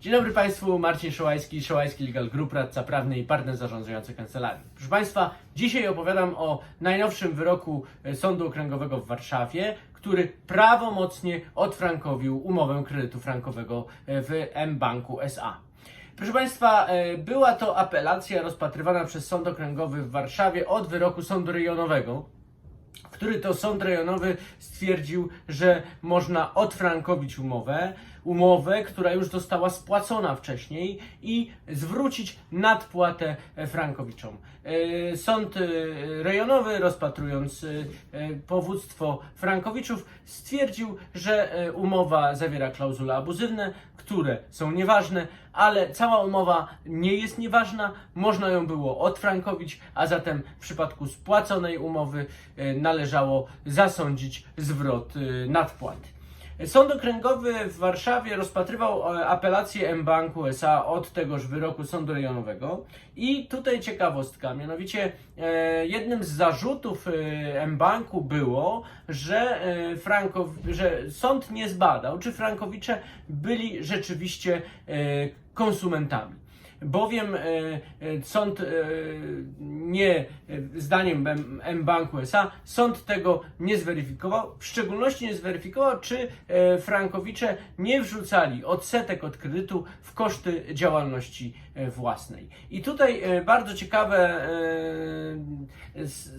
Dzień dobry Państwu, Marcin Szołajski, Szołajski Legal Group, radca prawny i partner zarządzający kancelarii. Proszę Państwa, dzisiaj opowiadam o najnowszym wyroku e, Sądu Okręgowego w Warszawie, który prawomocnie odfrankowił umowę kredytu frankowego e, w M-Banku SA. Proszę Państwa, e, była to apelacja rozpatrywana przez Sąd Okręgowy w Warszawie od wyroku Sądu Rejonowego, który to sąd rejonowy stwierdził, że można odfrankowić umowę, umowę, która już została spłacona wcześniej i zwrócić nadpłatę e, frankowiczom. E, Sąd e, rejonowy, rozpatrując powództwo frankowiczów, stwierdził, że umowa zawiera klauzule abuzywne, które są nieważne, ale cała umowa nie jest nieważna, można ją było odfrankowić, a zatem w przypadku spłaconej umowy należało zasądzić zwrot e, nadpłaty. Sąd Okręgowy w Warszawie rozpatrywał e, apelację M-Banku SA od tegoż wyroku Sądu Rejonowego i tutaj ciekawostka, mianowicie e, jednym z zarzutów e, M-Banku było, że, Frankow, że sąd nie zbadał, czy Frankowicze byli rzeczywiście konsumentami bowiem e, e, sąd e, nie, zdaniem M-Banku SA, sąd tego nie zweryfikował, w szczególności nie zweryfikował, czy frankowicze nie wrzucali odsetek od kredytu w koszty działalności własnej. I tutaj bardzo ciekawe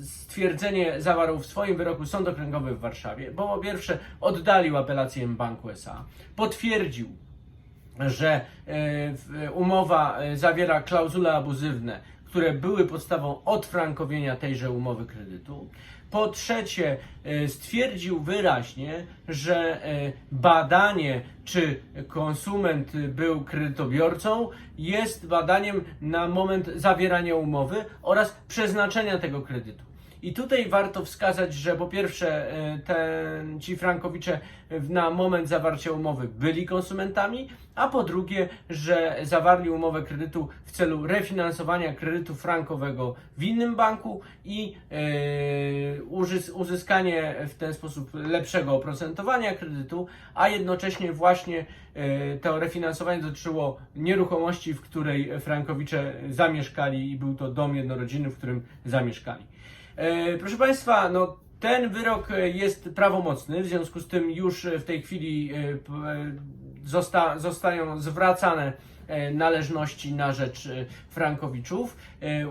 stwierdzenie zawarł w swoim wyroku Sąd Okręgowy w Warszawie, bo po pierwsze oddalił apelację M-Banku SA, potwierdził że e, umowa e, zawiera klauzule abuzywne, które były podstawą odfrankowienia tejże umowy kredytu. Po trzecie, e, stwierdził wyraźnie, że badanie, czy konsument był kredytobiorcą, jest badaniem na moment zawierania umowy oraz przeznaczenia tego kredytu. I tutaj warto wskazać, że po pierwsze e, te, ci frankowicze na moment zawarcia umowy byli konsumentami, a po drugie, że zawarli umowę kredytu w celu refinansowania kredytu frankowego w innym banku i użys- uzyskanie w ten sposób lepszego oprocentowania kredytu, a jednocześnie właśnie e, to refinansowanie dotyczyło nieruchomości, w której frankowicze zamieszkali i był to dom jednorodzinny, w którym zamieszkali. E, Proszę Państwa, no ten wyrok e, jest prawomocny, w związku z tym już e, w tej chwili zosta, zostają zwracane należności na rzecz frankowiczów.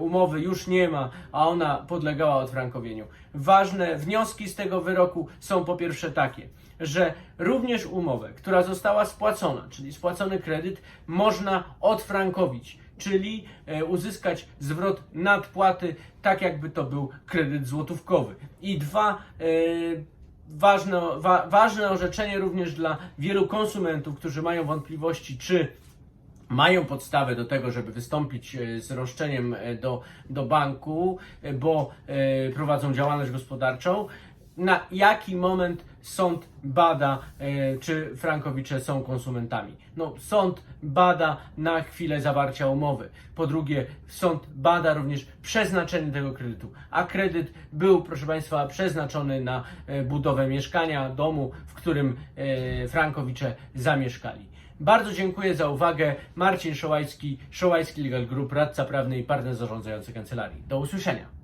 Umowy już nie ma, a ona podlegała odfrankowieniu. Ważne wnioski z tego wyroku są po pierwsze takie, że również umowę, która została spłacona, czyli spłacony kredyt, można odfrankowić czyli e, uzyskać zwrot nadpłaty, tak jakby to był kredyt złotówkowy. I dwa, e, ważne, wa, ważne orzeczenie również dla wielu konsumentów, którzy mają wątpliwości, czy mają podstawę do tego, żeby wystąpić e, z roszczeniem do, do banku, bo prowadzą działalność gospodarczą. Na jaki moment sąd bada, e, czy frankowicze są konsumentami? No, sąd bada na chwilę zawarcia umowy. Po drugie, sąd bada również przeznaczenie tego kredytu. A kredyt był, proszę Państwa, przeznaczony na e, budowę mieszkania, domu, w którym e, frankowicze zamieszkali. Bardzo dziękuję za uwagę. Marcin Szołajski, Szołajski Legal Group, radca prawny i partner zarządzający kancelarii. Do usłyszenia.